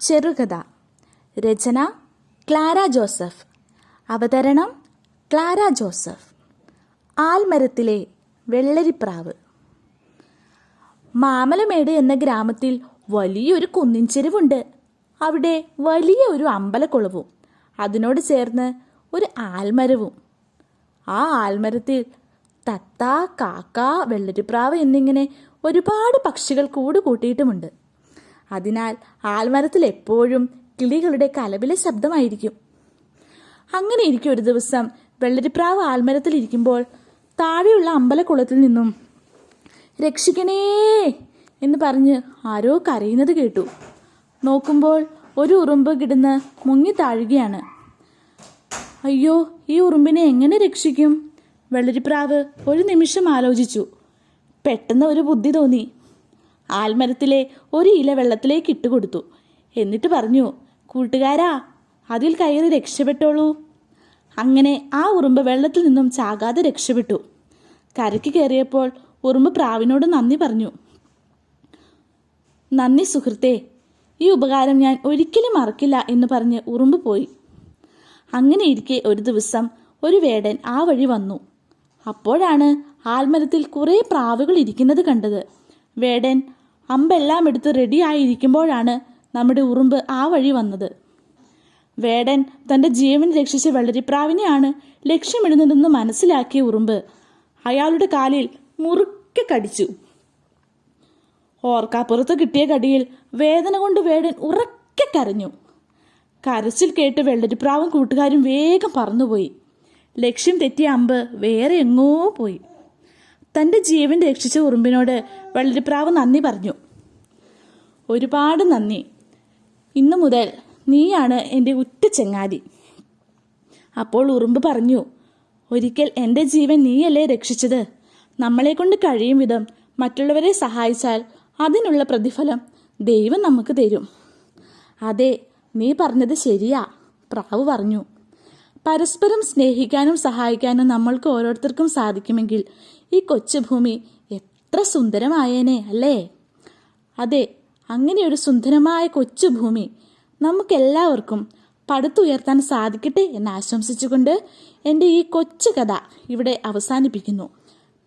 ചെറുകഥ. രചന ക്ലാര ജോസഫ്. അവതരണം ക്ലാര ജോസഫ്. ആൽമരത്തിലെ വെള്ളരിപ്രാവ്. മാമലമേട് എന്ന ഗ്രാമത്തിൽ വലിയൊരു കുന്നിൻ ചെരുവുണ്ട് അവിടെ വലിയ ഒരു അമ്പലക്കുളവും അതിനോട് ചേർന്ന് ഒരു ആൽമരവും. ആ ആൽമരത്തിൽ തത്ത കാക്ക വെള്ളരിപ്രാവ് എന്നിങ്ങനെ ഒരുപാട് പക്ഷികൾ കൂട് കൂട്ടിയിട്ടുമുണ്ട്. അതിനാൽ ആൽമരത്തിൽ എപ്പോഴും കിളികളുടെ കലവിലെ ശബ്ദമായിരിക്കും. അങ്ങനെ ഇരിക്കും ഒരു ദിവസം വെള്ളരിപ്രാവ് ആൽമരത്തിൽ ഇരിക്കുമ്പോൾ താഴെയുള്ള അമ്പലക്കുളത്തിൽ നിന്നും രക്ഷിക്കണേ എന്ന് പറഞ്ഞ് ആരോ കരയുന്നത് കേട്ടു. നോക്കുമ്പോൾ ഒരു ഉറുമ്പ് കിടന്ന് മുങ്ങി താഴുകയാണ്. അയ്യോ ഈ ഉറുമ്പിനെ എങ്ങനെ രക്ഷിക്കും? വെള്ളരിപ്രാവ് ഒരു നിമിഷം ആലോചിച്ചു. പെട്ടെന്ന് ഒരു ബുദ്ധി തോന്നി. ആൽമരത്തിലെ ഒരു ഇല വെള്ളത്തിലേക്ക് ഇട്ടുകൊടുത്തു എന്നിട്ട് പറഞ്ഞു കൂട്ടുകാരാ അതിൽ കയറി രക്ഷപ്പെട്ടോളൂ. അങ്ങനെ ആ ഉറുമ്പ് വെള്ളത്തിൽ നിന്നും ചാകാതെ രക്ഷപ്പെട്ടു. കരയ്ക്ക് കയറിയപ്പോൾ ഉറുമ്പ് പ്രാവിനോട് നന്ദി പറഞ്ഞു. നന്ദി സുഹൃത്തെ ഈ ഉപകാരം ഞാൻ ഒരിക്കലും മറക്കില്ല എന്ന് പറഞ്ഞ് ഉറുമ്പ് പോയി. അങ്ങനെ ഇരിക്കെ ഒരു ദിവസം ഒരു വേടൻ ആ വഴി വന്നു. അപ്പോഴാണ് ആൽമരത്തിൽ കുറേ പ്രാവുകൾ ഇരിക്കുന്നത് കണ്ടത്. വേടൻ അമ്പെല്ലാം എടുത്ത് റെഡിയായിരിക്കുമ്പോഴാണ് നമ്മുടെ ഉറുമ്പ് ആ വഴി വന്നത്. വേടൻ തന്റെ ജീവൻ രക്ഷിച്ച വെള്ളരിപ്രാവിനെയാണ് ലക്ഷ്യമിടുന്നതെന്ന് മനസ്സിലാക്കിയ ഉറുമ്പ് അയാളുടെ കാലിൽ മുറുക്കെ കടിച്ചു. ഓർക്കാപ്പുറത്ത് കിട്ടിയ കടിയിൽ വേദന കൊണ്ട് വേടൻ ഉറക്കെ കരഞ്ഞു. കരച്ചിൽ കേട്ട് വെള്ളരിപ്രാവും കൂട്ടുകാരും വേഗം പറന്നുപോയി. ലക്ഷ്യം തെറ്റിയ അമ്പ് വേറെ എങ്ങോ പോയി. തന്റെ ജീവൻ രക്ഷിച്ച ഉറുമ്പിനോട് വെള്ളരിപ്രാവ് നന്ദി പറഞ്ഞു. ഒരുപാട് നന്ദി. ഇന്നു മുതൽ നീയാണ് എന്റെ ഉറ്റ ചെങ്ങാതി. അപ്പോൾ ഉറുമ്പ് പറഞ്ഞു ഒരിക്കൽ എന്റെ ജീവൻ നീയല്ലേ രക്ഷിച്ചത്? നമ്മളെ കൊണ്ട് കഴിയും വിധം മറ്റുള്ളവരെ സഹായിച്ചാൽ അതിനുള്ള പ്രതിഫലം ദൈവം നമുക്ക് തരും. അതെ നീ പറഞ്ഞത് ശരിയാ പ്രാവ് പറഞ്ഞു. പരസ്പരം സ്നേഹിക്കാനും സഹായിക്കാനും നമ്മൾക്ക് ഓരോരുത്തർക്കും സാധിക്കുമെങ്കിൽ ഈ കൊച്ചുഭൂമി എത്ര സുന്ദരമായേനെ അല്ലേ? അതെ അങ്ങനെ ഒരു സുന്ദരമായ കൊച്ചുഭൂമി നമുക്കെല്ലാവർക്കും പടുത്തുയർത്താൻ സാധിക്കട്ടെ എന്ന് ആശംസിച്ചുകൊണ്ട് എന്റെ ഈ കൊച്ചു കഥ ഇവിടെ അവസാനിപ്പിക്കുന്നു.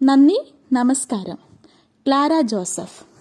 നന്ദി നമസ്കാരം. ക്ലാര ജോസഫ്.